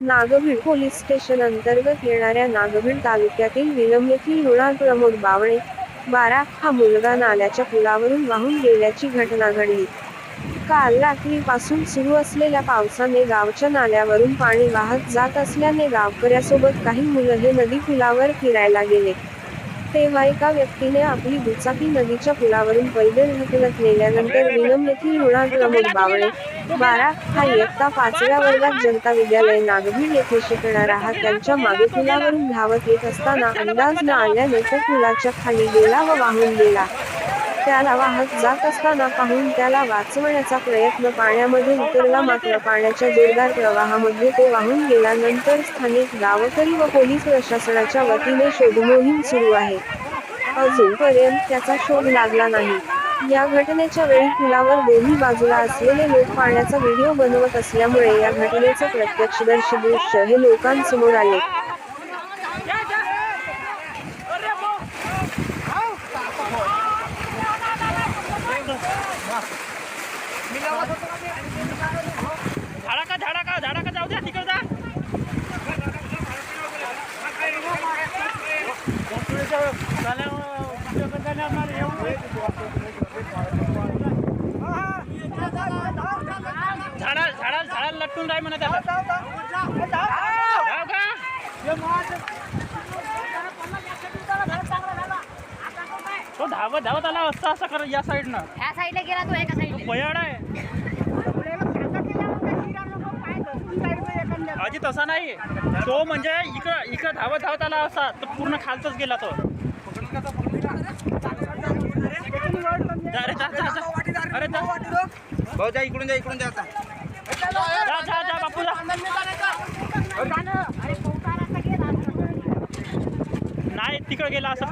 Nagbhid police station अंतर्गत येणाऱ्या नागभीड तालुक्यातील विलम येथील मृणाल प्रमोद बावळे बारा हा मुलगा नाल्याच्या पुलावरून वाहून गेल्याची घटना घडली. काल रात्रीपासून सुरू असलेल्या पावसाने गावच्या नाल्यावरून पाणी वाहत जात असल्याने गावकऱ्यासोबत काही मुलं हे नदी पुलावर फिरायला गेले. तेव्हा एका व्यक्तीने आपली दुचाकी नदीच्या पुलावरून पैदल ढकलत नेल्यानंतर विनम येथील मृणाल प्रमोद बावळे बारा हा इयत्ता पाचव्या वर्गात जनता विद्यालय नागभीड येथे शिकणारा हा त्यांच्या मागे पुलावरून धावत येत असताना अंदाज न आल्याने तो पुलाच्या खाली गेला व वाहून गेला. त्याला वाहत जात असताना पाहून त्याला वाचवण्याचा प्रयत्न पाण्यामध्ये उतरला मात्र पाण्याच्या जोरदार प्रवाहामध्ये तो वाहून गेल्यानंतर स्थानिक गावकरी व पोलीस प्रशासनाच्या वतीने शोधमोहीम सुरू आहे. अजूनपर्यंत त्याचा शोध लागला नाही. या घटनेच्या वेळी पुलावर दोन्ही बाजूला असलेले लोक पाण्याचा व्हिडिओ बनवत असल्यामुळे या घटनेचे प्रत्यक्षदर्शी दृश्य हे लोकांसमोर आले. झाडा का झाडा का झाडा का जाऊ द्या तिकडे जा झाडा झाडा झाडाला लटकून राही म्हणत आहे. जाऊ का तो धावत धावत आला असता असं कर या साईडनं ह्या साईडला गेला तो एका साईडला पयाड आहे. अजी तसा नाही. तो म्हणजे इकडं इकडं धावत धावत आला असा तो पूर्ण खालतच गेला तो. जा रे, जा, जा, जा. अरे जा. भाऊ जा इकडून जा इकडून जा आता. जा जा जा बापू जा नाही तिकडे गेला असं